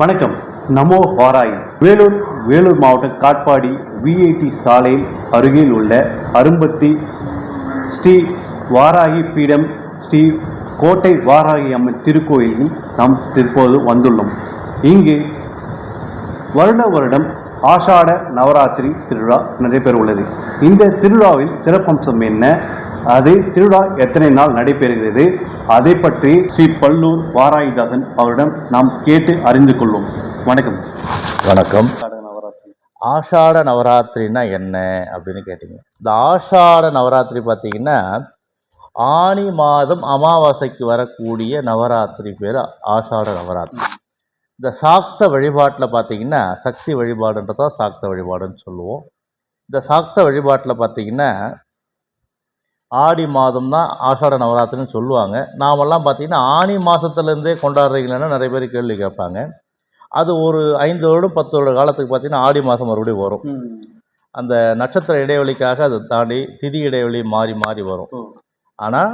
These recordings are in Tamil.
வணக்கம். நமோ வாராய் வேலூர் வேலூர் மாவட்டம் காட்பாடி விஐடி சாலையில் அருகில் உள்ள அரும்பத்தி ஸ்ரீ வாராகி பீடம் ஸ்ரீ கோட்டை வாராகி அம்மன் திருக்கோயிலில் நாம் தற்போது வந்துள்ளோம். இங்கு வருட வருடம் ஆஷாட நவராத்திரி திருவிழா நடைபெற உள்ளது இந்த திருவிழாவில் சிறப்பம்சம் என்ன? அது திருவிழா எத்தனை நாள் நடைபெறுகிறது? அதை பற்றி ஸ்ரீ பல்லூர் வாராயிதாசன் அவரிடம் நாம் கேட்டு அறிந்து கொள்வோம். வணக்கம். வணக்கம். நவராத்திரி. ஆஷாட நவராத்திரினா என்ன அப்படின்னு கேட்டிங்க. இந்த ஆஷாட நவராத்திரி பார்த்தீங்கன்னா ஆனி மாதம் அமாவாசைக்கு வரக்கூடிய நவராத்திரி பேர் ஆஷாட நவராத்திரி. இந்த சாக்த வழிபாட்டில் பார்த்தீங்கன்னா சக்தி வழிபாடுன்றதா சாக்த வழிபாடுன்னு சொல்லுவோம். இந்த சாக்த வழிபாட்டில் பார்த்தீங்கன்னா ஆடி மாதம் தான் ஆஷாட நவராத்திரின்னு சொல்லுவாங்க. நாமெல்லாம் பார்த்தீங்கன்னா ஆனி மாதத்துலேருந்தே கொண்டாடுறீங்களேன்னு நிறைய பேர் கேள்வி கேட்பாங்க. அது ஒரு ஐந்து வருடம் பத்து வருட காலத்துக்கு பார்த்தீங்கன்னா ஆடி மாதம் மறுபடியும் வரும். அந்த நட்சத்திர இடைவெளிக்காக அதை தாண்டி திதி இடைவெளி மாறி மாறி வரும். ஆனால்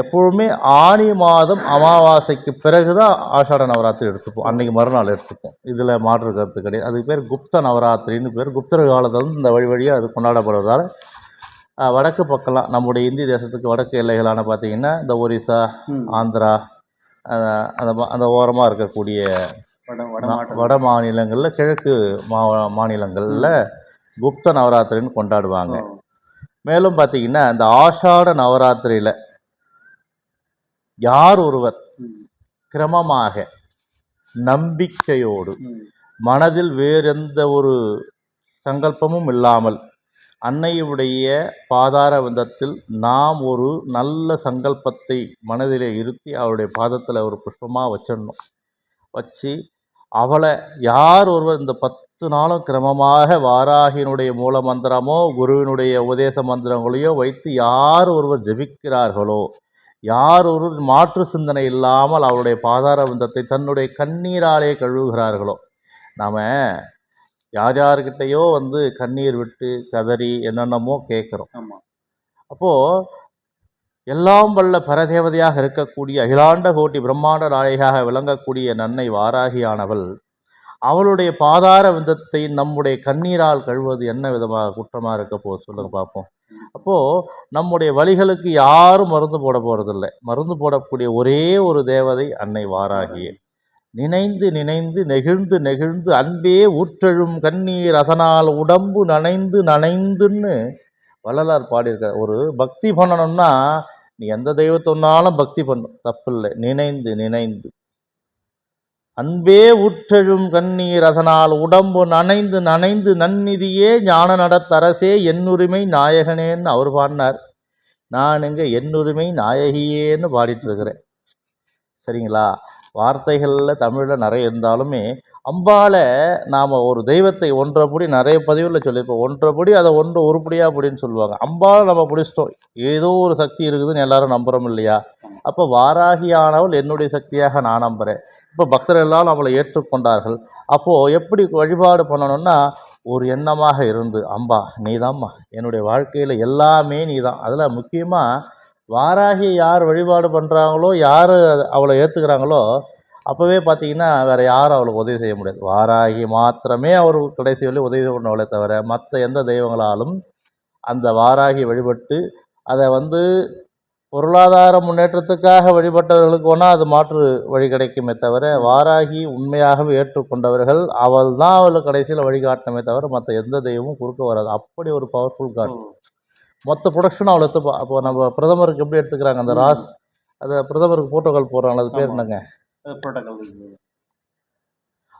எப்பொழுதுமே ஆனி மாதம் அமாவாசைக்கு பிறகு தான் ஆஷாட நவராத்திரி எடுத்துப்போம். அன்னைக்கு மறுநாள் எடுத்துப்போம். இதில் மாற்று கருத்து கிடையாது. அதுக்கு பேர் குப்த நவராத்திரின்னு பேர். குப்தர் காலத்தில் இந்த வழி வழியாக அது கொண்டாடப்படுறதால வடக்கு பக்கம்லாம் நம்முடைய இந்திய தேசத்துக்கு வடக்கு எல்லைகளான பார்த்தீங்கன்னா இந்த ஒரிசா ஆந்திரா அந்த அந்த ஓரமாக இருக்கக்கூடிய வட மாநிலங்களில் கிழக்கு மா மாநிலங்களில் குப்த நவராத்திரின்னு கொண்டாடுவாங்க. மேலும் பார்த்தீங்கன்னா இந்த ஆஷாட நவராத்திரியில் யார் ஒருவர் கிரமமாக நம்பிக்கையோடு மனதில் வேறெந்த ஒரு சங்கல்பமும் இல்லாமல் அன்னையுடைய பாதார விந்தத்தில் நாம் ஒரு நல்ல சங்கல்பத்தை மனதிலே இருத்தி அவருடைய பாதத்தில் ஒரு புஷ்பமாக வச்சிடணும். வச்சு அவளை யார் ஒருவர் இந்த பத்து நாளும் கிரமமாக வாராகியினுடைய மூல மந்திரமோ குருவினுடைய உபதேச மந்திரங்களையோ வைத்து யார் ஒருவர் ஜெபிக்கிறார்களோ யார் ஒரு மாற்று சிந்தனை இல்லாமல் அவருடைய பாதார விந்தத்தை தன்னுடைய கண்ணீராலே கழுவுகிறார்களோ நாம் யார் யார்கிட்டயோ வந்து கண்ணீர் விட்டு கதறி என்னென்னமோ கேட்குறோம். ஆமாம் அப்போது எல்லாம் வல்ல பரதேவதையாக இருக்கக்கூடிய அகிலாண்ட கோட்டி பிரம்மாண்ட நாயகியாக விளங்கக்கூடிய நன்னை வாராகியானவள் அவளுடைய பாதார விந்தத்தை நம்முடைய கண்ணீரால் கழுவது என்ன விதமாக குற்றமாக இருக்க போகுது சொல்லுங்க பார்ப்போம் அப்போது நம்முடைய வலிகளுக்கு யாரும் மருந்து போட போகிறதில்ல மருந்து போடக்கூடிய ஒரே ஒரு தேவதை அன்னை வாராகியே. நினைந்து நினைந்து நெகிழ்ந்து நெகிழ்ந்து அன்பே ஊற்றெழும் கண்ணீர் அதனால் உடம்பு நனைந்து நனைந்துன்னு வள்ளலார் பாடியிருக்கார். ஒரு பக்தி பண்ணணும்னா நீ எந்த தெய்வத்தொன்னாலும் பக்தி பண்ணும் தப்பில்லை. நினைந்து நினைந்து. அன்பே ஊற்றெழும் கண்ணீர் அதனால் உடம்பு நனைந்து நனைந்து நன்னிதியே ஞான நடத்தரசே என்னுரிமை நாயகனேன்னு அவர் பாடினார். நான் இங்கே என்னுரிமை நாயகியேன்னு பாடிட்டு இருக்கிறேன். சரிங்களா? வார்த்தைகளில் தமிழில் நிறைய இருந்தாலுமே அம்பால நாம் ஒரு தெய்வத்தை ஒன்றபடி நிறைய பதிவில் சொல்லியிருப்போம். ஒன்றபடி அதை ஒன்று உருப்படியா அப்படின்னு சொல்லுவாங்க. அம்பால நம்ம பிடிச்சிட்டோம். ஏதோ ஒரு சக்தி இருக்குதுன்னு எல்லாரும் நம்புகிறோம் இல்லையா? அப்போ வாராகியானவள் என்னுடைய சக்தியாக நான் நம்புகிறேன் இப்போ பக்தர்கள் எல்லாரும் அவளை ஏற்றுக்கொண்டார்கள். அப்போது எப்படி வழிபாடு பண்ணணும்னா ஒரு எண்ணமாக இருந்து அம்பா நீதாம்மா. என்னுடைய வாழ்க்கையில் எல்லாமே நீதான். அதில் முக்கியமாக வாராகி யார் வழிபாடு பண்ணுறாங்களோ யார் அவளை ஏற்றுக்கிறாங்களோ அப்போவே பார்த்தீங்கன்னா வேறு யாரும் அவளுக்கு உதவி செய்ய முடியாது. வாராகி மாத்திரமே அவர் கடைசி வரை உதவி பண்ணவளே தவிர மற்ற எந்த தெய்வங்களாலும் அந்த வாராகி வழிபட்டு அதை வந்து பொருளாதார முன்னேற்றத்துக்காக வழிபட்டவர்களுக்கு ஒன்றா அது மாற்று வழி கிடைக்குமே தவிர வாராகி உண்மையாகவே ஏற்றுக்கொண்டவர்கள் அவள் தான் அவளுக்கு கடைசியில் வழிகாட்டணுமே தவிர மற்ற எந்த தெய்வமும் குறுக்க வராது. அப்படி ஒரு பவர்ஃபுல் காட் மொத்த ப்ரொடக்ஷனும் அவள் எடுத்துப்பா அப்போ நம்ம பிரதமருக்கு எப்படி எடுத்துக்கிறாங்க? அந்த ராஸ் அது பிரதமருக்கு போட்டோகால் போடுறாங்க. அது பேர். என்னங்க?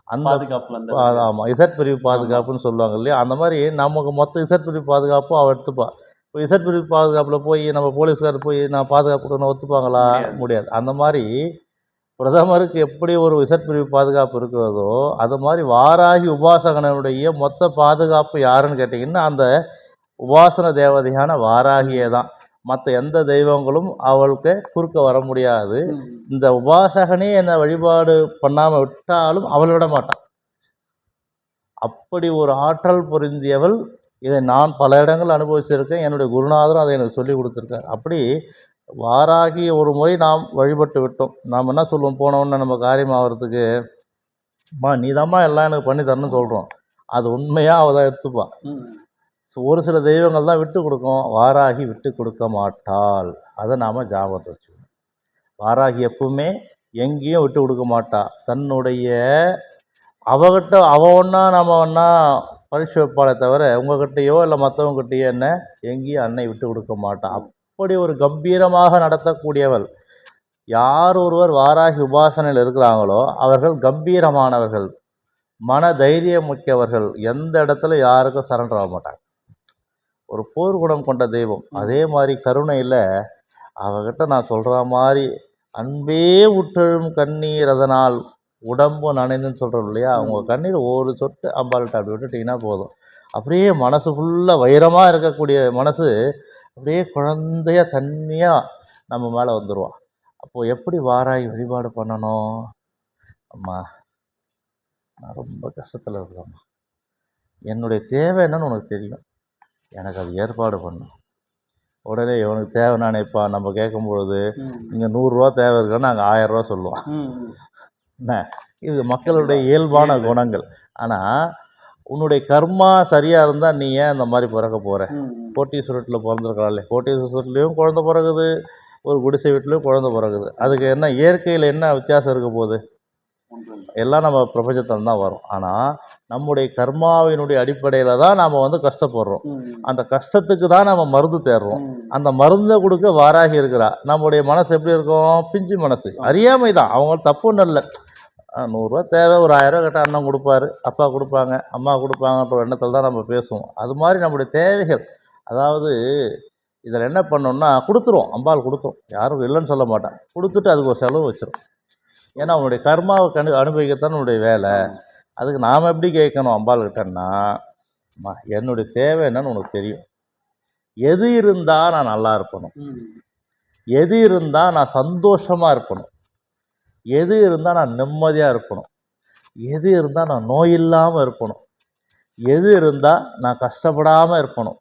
அந்த பாதுகாப்புல அந்த ஆ, ஆமா. இசட் பிரிவு பாதுகாப்புன்னு சொல்லுவாங்க இல்லையா? அந்த மாதிரி நமக்கு மொத்த இசட் பிரிவு பாதுகாப்பும் அவள் எடுத்துப்பா. இப்போ இசட் பிரிவு பாதுகாப்பில் போய் நம்ம போலீஸ்கார் போய் நான் பாதுகாப்பு கொடுக்கணும் ஒத்துப்பாங்களா? முடியாது. முடியாது. அந்த மாதிரி பிரதமருக்கு எப்படி ஒரு இசட் பிரிவு பாதுகாப்பு இருக்கிறதோ அது மாதிரி வாராகி உபாசகனுடைய மொத்த பாதுகாப்பு யாருன்னு கேட்டிங்கன்னா அந்த உபாசன தேவதையான வாராகியே தான் மற்ற எந்த தெய்வங்களும் அவளுக்கு குறுக்க வர முடியாது. இந்த உபாசகனே என்னை வழிபாடு பண்ணாமல் விட்டாலும் அவள் விட மாட்டான். அப்படி ஒரு ஆற்றல் பொருந்தியவள் இதை நான் பல இடங்கள் அனுபவிச்சிருக்கேன். என்னுடைய குருநாதரும் அதை எனக்கு சொல்லி கொடுத்துருக்கார். அப்படி வாராகி ஒரு முறை நாம் வழிபட்டு விட்டோம். நாம் என்ன சொல்லுவோம் போனோன்னு நம்ம காரியம் ஆகிறதுக்கு அம்மா நீதாம்மா எல்லாம் எனக்கு பண்ணி தரணும்னு சொல்கிறோம் அது உண்மையாக அவள் தான் எடுத்துப்பான் ஒரு சில தெய்வங்கள் தான் விட்டு கொடுக்கும். வாராகி விட்டு கொடுக்க மாட்டாள். அதை நாம் ஜாபத்தை வச்சுக்கணும் வாராகி எப்பவுமே எங்கேயும் விட்டு கொடுக்க மாட்டா. தன்னுடைய அவகிட்ட அவ ஒன்றா நம்ம ஒன்றா பரிசு வைப்பாளே தவிர உங்ககிட்டயோ இல்லை மற்றவங்ககிட்டயோ என்ன? எங்கேயும் அன்னை விட்டு கொடுக்க மாட்டான் அப்படி ஒரு கம்பீரமாக நடத்தக்கூடியவள் யார் ஒருவர் வாராகி உபாசனையில் இருக்கிறாங்களோ அவர்கள் கம்பீரமானவர்கள் மன தைரியம் மிக்கவர்கள் எந்த இடத்துல யாருக்கும் சரண்டர் ஆக மாட்டாங்க. ஒரு போர் குணம் கொண்ட தெய்வம். அதே மாதிரி கருணையில் அவகிட்ட நான் சொல்கிற மாதிரி அன்பே உற்றழும் கண்ணீர் அதனால் உடம்பு நனைந்துன்னு சொல்கிறோம் இல்லையா? அவங்க கண்ணீர் ஒரு சொட்டு அம்பாள்கிட்ட அப்படி விட்டுட்டிங்கன்னா போதும். அப்படியே மனசு ஃபுல்லாக வைரமாக இருக்கக்கூடிய மனசு அப்படியே குழந்தைய தண்ணியாக நம்ம மேலே வந்துடுவான் அப்போது எப்படி வாராகி வழிபாடு பண்ணணும்? அம்மா நான் ரொம்ப கஷ்டத்தில் இருக்கிறேம்மா என்னுடைய தேவை என்னன்னு உனக்கு தெரியும். எனக்கு அது ஏற்பாடு பண்ணும் உடனே இவனுக்கு தேவை நினைப்பா நம்ம கேட்கும் பொழுது இங்கே நூறுரூவா தேவை இருக்குன்னா நாங்கள் ஆயிரரூவா சொல்லுவோம். என்ன? இது மக்களுடைய இயல்பான குணங்கள். ஆனால் உன்னுடைய கர்மா சரியாக இருந்தால் நீ ஏன் இந்த மாதிரி பிறக்க போகிற கோட்டீஸ்வரத்தில் பிறந்திருக்கலாம்ல கோட்டீஸ்வரத்துலேயும் குழந்தை பிறகுது ஒரு குடிசை வீட்லேயும் குழந்தை பிறகுது அதுக்கு என்ன இயற்கையில் என்ன வித்தியாசம் இருக்க போகுது? எல்லாம் நம்ம பிரபஞ்சத்தில் தான் வரும். ஆனால் நம்முடைய கர்மாவினுடைய அடிப்படையில் தான் நாம் வந்து கஷ்டப்படுறோம். அந்த கஷ்டத்துக்கு தான் நம்ம மருந்து தேடுறோம். அந்த மருந்தை கொடுக்க வாராகி இருக்கிறா. நம்முடைய மனசு எப்படி இருக்கும்? பிஞ்சு மனசு. அறியாமை தான் அவங்க தப்பு இல்லை. நூறுரூவா தேவை ஒரு ஆயிரம் கேட்டால் அண்ணன் கொடுப்பாரு. அப்பா கொடுப்பாங்க அம்மா கொடுப்பாங்கன்ற எண்ணத்தில் தான் நம்ம பேசுவோம். அது மாதிரி நம்முடைய தேவைகள். அதாவது இதில் என்ன பண்ணோம்னா கொடுத்துருவோம். அம்பாள் கொடுத்துரும் யாரும் இல்லைன்னு சொல்ல மாட்டான் கொடுத்துட்டு அதுக்கு ஒரு செலவு வச்சிரும். ஏன்னா அவனுடைய கர்மாவை கண்டு அனுபவிக்கத்தான் உன்னுடைய வேலை. அதுக்கு நாம் எப்படி கேட்கணும் அம்பாள்கிட்டன்னா அம்மா என்னுடைய தேவை என்னன்னு உனக்கு தெரியும். எது இருந்தால் நான் நல்லா இருப்பணும். எது இருந்தால் நான் சந்தோஷமாக இருப்பணும். எது இருந்தால் நான் நிம்மதியாக இருப்பணும். எது இருந்தால் நான் நோய் இல்லாமல் இருப்பணும். எது இருந்தால் நான் கஷ்டப்படாமல் இருப்பணும்.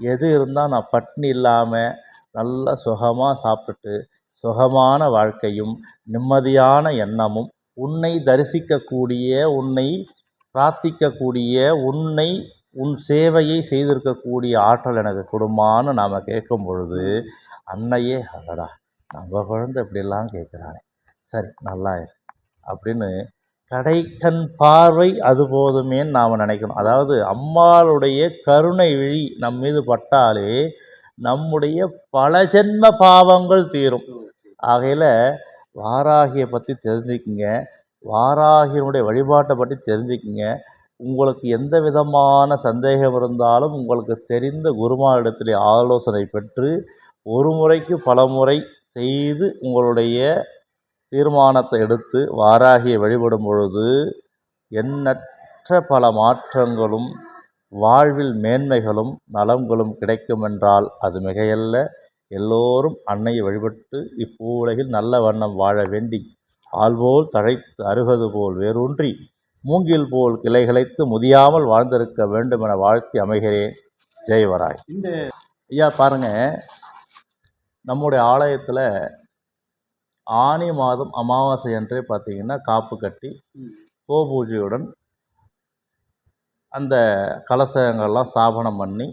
எது இருந்தால் நான் பட்னி இல்லாமல் நல்லா சுகமாக சாப்பிட்டுட்டு சுகமான வாழ்க்கையும் நிம்மதியான எண்ணமும் உன்னை தரிசிக்கக்கூடிய உன்னை பிரார்த்திக்கக்கூடிய உன்னை உன் சேவையை செய்திருக்கக்கூடிய ஆற்றல் எனக்கு கொடுமான்னு நாம் கேட்கும் பொழுது அன்னையே அடடா நம்ம குழந்தை இப்படிலாம் கேட்குறானே. சரி நல்லா இரு. அப்படின்னு கடைக்கண் பார்வை அது போதுமேன்னு நாம் நினைக்கணும். அதாவது அம்மாளுடைய கருணை விழி நம் மீது பட்டாலே நம்முடைய பல ஜென்ம பாவங்கள் தீரும். ஆகையில் வாராகியை பற்றி தெரிஞ்சுக்கிங்க. வாராகியினுடைய வழிபாட்டை பற்றி தெரிஞ்சுக்கிங்க. உங்களுக்கு எந்த விதமான சந்தேகம் இருந்தாலும் உங்களுக்கு தெரிந்த குருமாரிடத்திலே ஆலோசனை பெற்று ஒரு முறைக்கு பல முறை செய்து உங்களுடைய தீர்மானத்தை எடுத்து வாராகியை வழிபடும் பொழுது எண்ணற்ற பல மாற்றங்களும் வாழ்வில் மேன்மைகளும் நலங்களும் கிடைக்கும் என்றால் அது மிகையல்ல. எல்லோரும் அன்னையை வழிபட்டு இப்பூவுலகில் நல்ல வண்ணம் வாழ வேண்டி ஆள்போல் தழைத்து அருகது போல் வேரூன்றி மூங்கில் போல் கிளைகளைத்து முதியாமல் வாழ்ந்திருக்க வேண்டும் என வாழ்த்தி அமைகிறேன். ஜெயவராய் இந்த ஐயா பாருங்க. நம்முடைய ஆலயத்தில் ஆனி மாதம் அமாவாசை அன்றே பார்த்தீங்கன்னா காப்பு கட்டி கோபூஜையுடன் அந்த கலசங்கள்லாம் ஸ்தாபனம் பண்ணி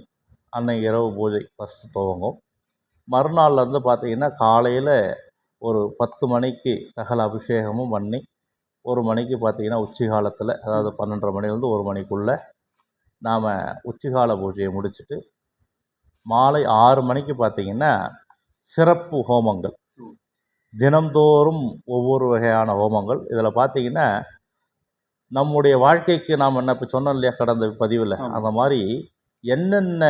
அன்னைக்கு இரவு பூஜை ஃபஸ்ட்டு துவங்கும். மறுநாள்லேருந்து பார்த்தீங்கன்னா காலையில் ஒரு பத்து மணிக்கு சகல அபிஷேகமும் பண்ணி ஒரு மணிக்கு பார்த்தீங்கன்னா உச்சி காலத்தில் அதாவது பன்னெண்டரை மணிலேருந்து ஒரு மணிக்குள்ளே நாம் உச்சிகால பூஜையை முடிச்சுட்டு மாலை ஆறு மணிக்கு பார்த்தீங்கன்னா சிறப்பு ஹோமங்கள் தினந்தோறும் ஒவ்வொரு வகையான ஹோமங்கள் இதில் பார்த்தீங்கன்னா நம்முடைய வாழ்க்கைக்கு நாம் என்ன இப்போ சொன்னோம் இல்லையா கடந்த பதிவில். அந்த மாதிரி என்னென்ன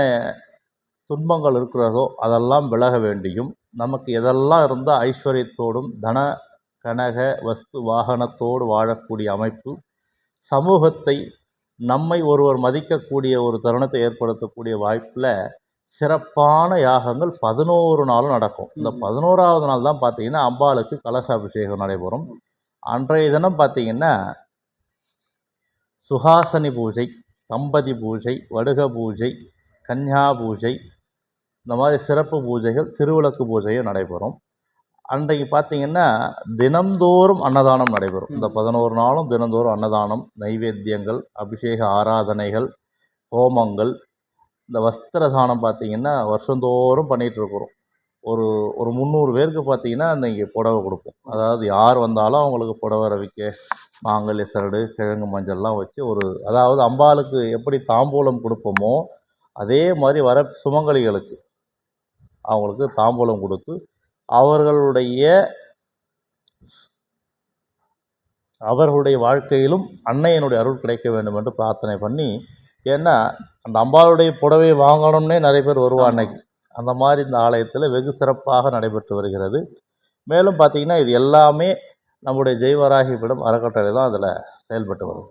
துன்பங்கள் இருக்கிறதோ அதெல்லாம் விலக வேண்டியும் நமக்கு எதெல்லாம் இருந்தால் ஐஸ்வர்யத்தோடும் தன கனக வஸ்து வாகனத்தோடு வாழக்கூடிய அமைப்பு சமூகத்தை நம்மை ஒருவர் மதிக்கக்கூடிய ஒரு தருணத்தை ஏற்படுத்தக்கூடிய வாய்ப்பில் சிறப்பான யாகங்கள் பதினோரு நாளும் நடக்கும் இந்த. பதினோராவது நாள் தான் பார்த்தீங்கன்னா அம்பாளுக்கு கலசாபிஷேகம் நடைபெறும் அன்றைய தினம் பார்த்தீங்கன்னா சுஹாசனி பூஜை தம்பதி பூஜை வடுக பூஜை கன்யா பூஜை இந்த மாதிரி சிறப்பு பூஜைகள் திருவிளக்கு பூஜையும் நடைபெறும். அன்றைக்கு பார்த்தீங்கன்னா தினந்தோறும் அன்னதானம் நடைபெறும். இந்த பதினோரு நாளும் தினந்தோறும் அன்னதானம் நைவேத்தியங்கள் அபிஷேக ஆராதனைகள் ஹோமங்கள் இந்த வஸ்திர தானம் பார்த்தீங்கன்னா வருஷந்தோறும் பண்ணிகிட்டு இருக்கிறோம். ஒரு ஒரு முந்நூறு பேருக்கு பார்த்தீங்கன்னா அன்றைக்கி புடவை கொடுப்போம். அதாவது யார் வந்தாலும் அவங்களுக்கு புடவை ரவிக்க மாங்கல்ய சரடு கிழங்கு மஞ்சள்லாம் வச்சு ஒரு அதாவது அம்பாளுக்கு எப்படி தாம்பூலம் கொடுப்போமோ அதே மாதிரி வர சுமங்கலிகளுக்கு அவங்களுக்கு தாம்பூலம் கொடுத்து அவர்களுடைய அவர்களுடைய வாழ்க்கையிலும் அன்னையனுடைய அருள் கிடைக்க வேண்டும் என்று பிரார்த்தனை பண்ணி ஏன்னா அந்த அம்பாளுடைய புடவையை வாங்கணும்னே நிறைய பேர் வருவா அன்னைக்கு. அந்த மாதிரி இந்த ஆலயத்தில் வெகு சிறப்பாக நடைபெற்று வருகிறது. மேலும் பார்த்தீங்கன்னா இது எல்லாமே நம்முடைய ஜெய்வராகி பீடம் அறக்கட்டளை தான் அதில் செயல்பட்டு வருது.